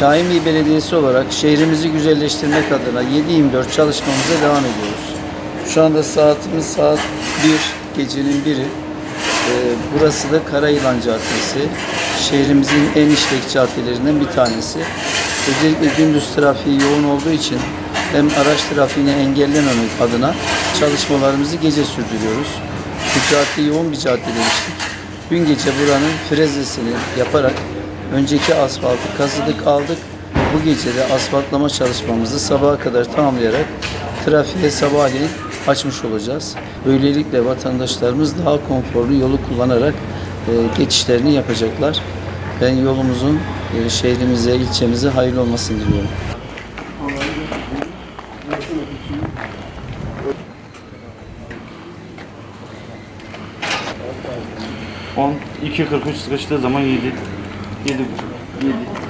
Şahinbey Belediyesi olarak şehrimizi güzelleştirmek adına 7-24 çalışmamıza devam ediyoruz. Şu anda saatimiz saat 1, gecenin 1'i. Ee, burası da Karayılan Caddesi. Şehrimizin en işlek caddelerinden bir tanesi. Özellikle gündüz trafiği yoğun olduğu için hem araç trafiğini engellememek adına çalışmalarımızı gece sürdürüyoruz. Bu cadde yoğun bir cadde demiştik. Dün gece buranın frezesini yaparak önceki asfaltı kazıdık aldık. Bu gece de asfaltlama çalışmamızı sabaha kadar tamamlayarak trafiğe sabahleyin açmış olacağız. Böylelikle vatandaşlarımız daha konforlu yolu kullanarak e, geçişlerini yapacaklar. Ben yolumuzun e, şehrimize, ilçemize hayırlı olmasını diliyorum. On, 2.43 sıkıştığı zaman 7. 7. 7.